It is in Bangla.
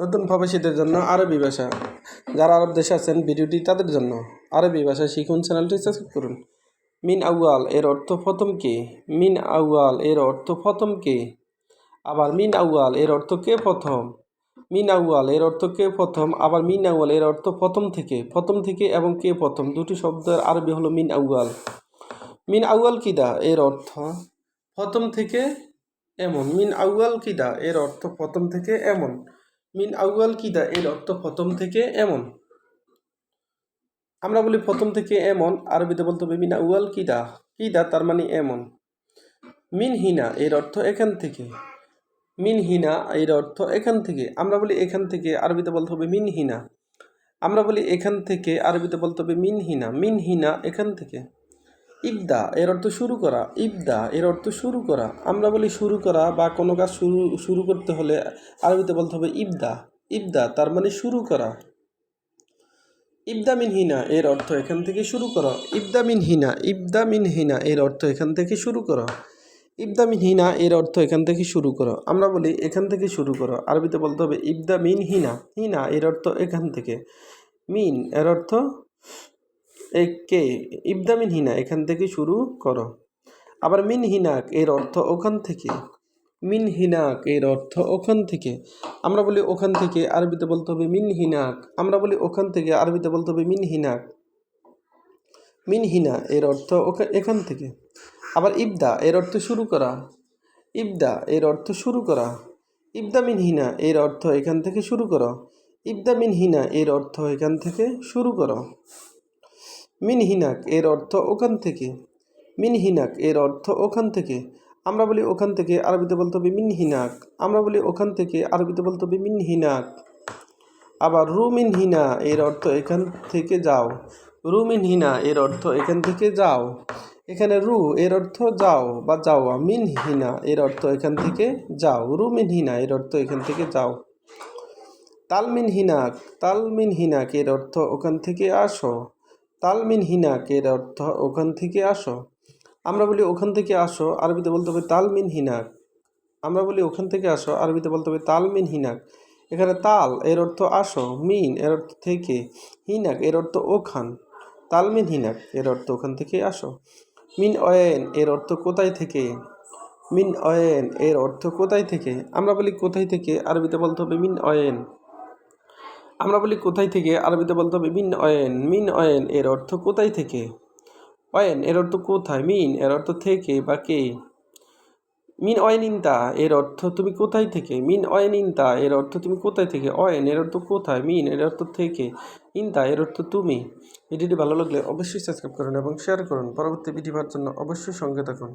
নতুন প্রবাসীদের জন্য আরবি ভাষা। যারা আরব দেশে আছেন, ভিডিওটি তাদের জন্য। আরবি ভাষা শিখুন, চ্যানেলটি সাবস্ক্রাইব করুন। মিন আউয়াল, এর অর্থ প্রথম কে? মিন আউয়াল, এর অর্থ প্রথম কে? আবার মিন আউয়াল, এর অর্থ কে প্রথম? মিন আউয়াল, এর অর্থ কে প্রথম? আবার মিন আউয়াল, এর অর্থ প্রথম থেকে? প্রথম থেকে এবং কে প্রথম? দুটি শব্দের আরবি হলো মিন আউয়াল। মিন আউয়াল কিদা এর অর্থ প্রথম থেকে এমন। মিন আউয়াল কিদা এর অর্থ প্রথম থেকে এমন। মিন আউয়াল কিদা এর অর্থ প্রথম থেকে এমন। আমরা বলি প্রথম থেকে এমন, আরবিতে বলতে হবে মিন আউয়াল কিদা কিদা তার মানে এমন। মিন হিনা, এর অর্থ এখান থেকে। মিন হিনা, এর অর্থ এখান থেকে। আমরা বলি এখান থেকে, আরবিতে বলতে হবে মিন হিনা। আমরা বলি এখান থেকে, আরবিতে বলতে হবে মিন হিনা। মিন হিনা এখান থেকে। ইবদা, এর অর্থ শুরু করা। ইবদা, এর অর্থ শুরু করা। আমরা বলি শুরু করা বা কোনো কাজ শুরু শুরু করতে হলে আরবিতে বলতে হবে ইবদা। ইবদা, তার মানে শুরু করা। ইবদা মিন হিনা, এর অর্থ এখান থেকে শুরু করো। ইবদা মিন হিনা, ইবদা হিনা, এর অর্থ এখান থেকে শুরু করো। ইবদা মিন হিনা, এর অর্থ এখান থেকে শুরু করো। আমরা বলি এখান থেকে শুরু করো। আরবিতে বলতে হবে ইবদা মিন হিনা। হিনা, এর অর্থ এখান থেকে। মিন, এর অর্থ কে ইবদা মিন হিনা, এখান থেকে শুরু করো। আবার মিন হিনাক, এর অর্থ ওখান থেকে। মিন হিনাক, এর অর্থ ওখান থেকে। আমরা বলি ওখান থেকে, আরবিতে বলতে হবে মিন হিনাক। আমরা বলি ওখান থেকে, আরবিতে বলতে হবে মিন হিনাক। মিন হিনা, এর অর্থ এখান থেকে। আবার ইবদা, এর অর্থ শুরু করা। ইবদা, এর অর্থ শুরু করা। ইবদা মিন হিনা, এর অর্থ এখান থেকে শুরু করো। ইবদা মিন হিনা, এর অর্থ এখান থেকে শুরু করো। মিন হিনাক এর অর্থ ওখান থেকে। মিন হিনাক এর অর্থ ওখান থেকে। আমরা বলি ওখান থেকে, আরবিতে বলতে হবে মিন হিনাক আমরা বলি ওখান থেকে, আরবিতে বলতে হবে মিন হিনাক আবার রুমিন হিনা এর অর্থ এখান থেকে যাও। রুমিন হিনা এর অর্থ এখান থেকে যাও। এখানে রু এর অর্থ যাও বা যাওয়া। মিন হিনা এর অর্থ এখান থেকে যাও। রুমিন হিনা এর অর্থ এখান থেকে যাও। তালমিন হিনাক তালমিন হিনাক এর অর্থ ওখান থেকে আসো। তালমিন হিনাক এর অর্থ ওখান থেকে আসো? আমরা বলি ওখান থেকে আসো, আরবিতে বলতে হবে তালমিন হিনাক আমরা বলি ওখান থেকে আসো, আরবিতে বলতে হবে তালমিন হিনাক এখানে তাল, এর অর্থ আসো, মিন, এর অর্থ থেকে। হিনাক এর অর্থ ওখান। তালমিন হিনাক এর অর্থ ওখান থেকে আসো। মিন অয়েন, এর অর্থ কোথায় থেকে? মিন অয়েন, এর অর্থ কোথায় থেকে? আমরা বলি কোথায় থেকে, আরবিতে বলতে হবে মিন অয়েন। আমরা বলি কোথায় থেকে? আরবিতে বলতে হবে মিন অয়েন। মিন অয়েন এর অর্থ কোথায় থেকে? অয়েন এর অর্থ কোথায়? মিন এর অর্থ থেকে বা কে? মিন অয়েন ইনতা এর অর্থ তুমি কোথায় থেকে? মিন অয়েন ইনতা এর অর্থ তুমি কোথায় থেকে? অয়েন এর অর্থ কোথায়? মিন এর অর্থ থেকে। ইনতা এর অর্থ তুমি। ভিডিওটি ভালো লাগলে অবশ্যই সাবস্ক্রাইব করুন এবং শেয়ার করুন। পরবর্তী ভিডিও পাওয়ার জন্য অবশ্যই সঙ্গে থাকুন।